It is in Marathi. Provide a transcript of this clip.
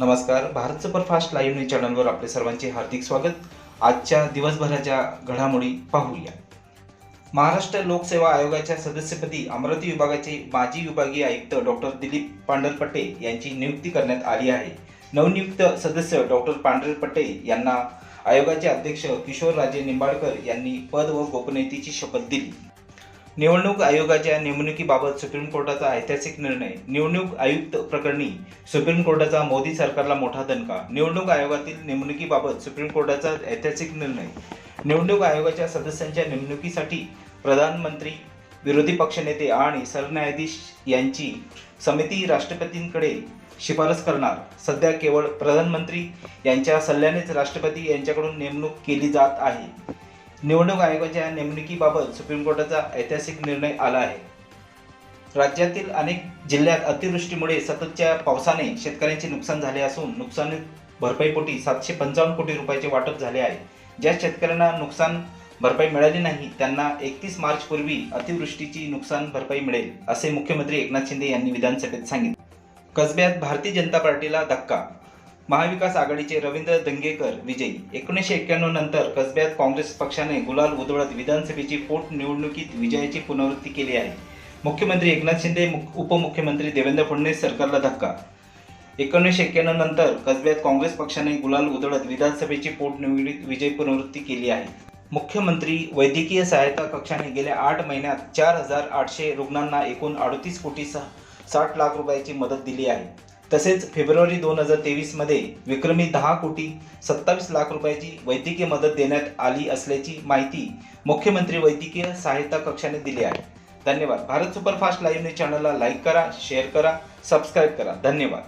नमस्कार. भारत सुपरफास्ट लाईव्ह न्यूज चॅनलवर आपले सर्वांचे हार्दिक स्वागत. आजच्या दिवसभराच्या घडामोडी पाहूया. महाराष्ट्र लोकसेवा आयोगाच्या सदस्यपदी अमरावती विभागाचे माजी विभागीय आयुक्त डॉक्टर दिलीप पांढरपट्टे यांची नियुक्ती करण्यात आली आहे. नवनियुक्त सदस्य डॉक्टर पांढरपट्टे यांना आयोगाचे अध्यक्ष किशोरराजे निंबाळकर यांनी पद व गोपनीयतेची शपथ दिली. निवडणूक आयोगाच्या नेमणुकीबाबत सुप्रीम कोर्टाचा ऐतिहासिक निर्णय. निवडणूक आयुक्त प्रकरणी सुप्रीम कोर्टाचा मोदी सरकारला मोठा दणका. निवडणूक आयोगातील नेमणुकीबाबत सुप्रीम कोर्टाचा ऐतिहासिक निर्णय. निवडणूक आयोगाच्या सदस्यांच्या नेमणुकीसाठी प्रधानमंत्री विरोधी पक्षनेते आणि सरन्यायाधीश यांची समिती राष्ट्रपतींकडे शिफारस करणार. सध्या केवळ प्रधानमंत्री यांच्या सल्ल्यानेच राष्ट्रपती यांच्याकडून नेमणूक केली जात आहे. निवडणूक आयोगाच्या नेमणुकीबाबत सुप्रीम कोर्टाचा ऐतिहासिक निर्णय आला आहे. राज्यातील अनेक जिल्ह्यात अतिवृष्टीमुळे सततच्या पावसाने शेतकऱ्यांचे नुकसान झाले असून नुकसान भरपाईपोटी सातशे पंचावन्न कोटी रुपयाचे वाटप झाले आहे. ज्या शेतकऱ्यांना नुकसान भरपाई मिळाली नाही त्यांना एकतीस मार्चपूर्वी अतिवृष्टीची नुकसान भरपाई मिळेल असे मुख्यमंत्री एकनाथ शिंदे यांनी विधानसभेत सांगितले. कसब्यात भारतीय जनता पार्टीला धक्का महाविकास आघाडीचे रवींद्र दंगेकर विजयी. एकोणीसशे एक्क्याण्णव नंतर कसब्यात काँग्रेस पक्षाने गुलाल उधळत विधानसभेची पोटनिवडणुकीत विजयाची पुनरावृत्ती केली आहे. मुख्यमंत्री एकनाथ शिंदे मुख- उपमुख्यमंत्री देवेंद्र फडणवीस सरकारला धक्का. एकोणीसशे एक्क्याण्णव नंतर कसब्यात काँग्रेस पक्षाने गुलाल उधळत विधानसभेची पोटनिवडणुकीत विजय पुनरावृत्ती केली आहे. मुख्यमंत्री वैद्यकीय सहायता कक्षाने गेल्या आठ महिन्यात चार हजार आठशे रुग्णांना एकूण अडतीस कोटी सहा साठ लाख रुपयाची मदत दिली आहे. तसेच फेब्रुवारी दोन हजार तेवीसमध्ये विक्रमी दहा कोटी सत्तावीस लाख रुपयाची वैद्यकीय मदत देण्यात आली असल्याची माहिती मुख्यमंत्री वैद्यकीय सहायता कक्षाने दिली आहे. धन्यवाद. भारत सुपरफास्ट लाईव्ह न्यूज चॅनलला लाईक करा शेअर करा सबस्क्राईब करा. धन्यवाद.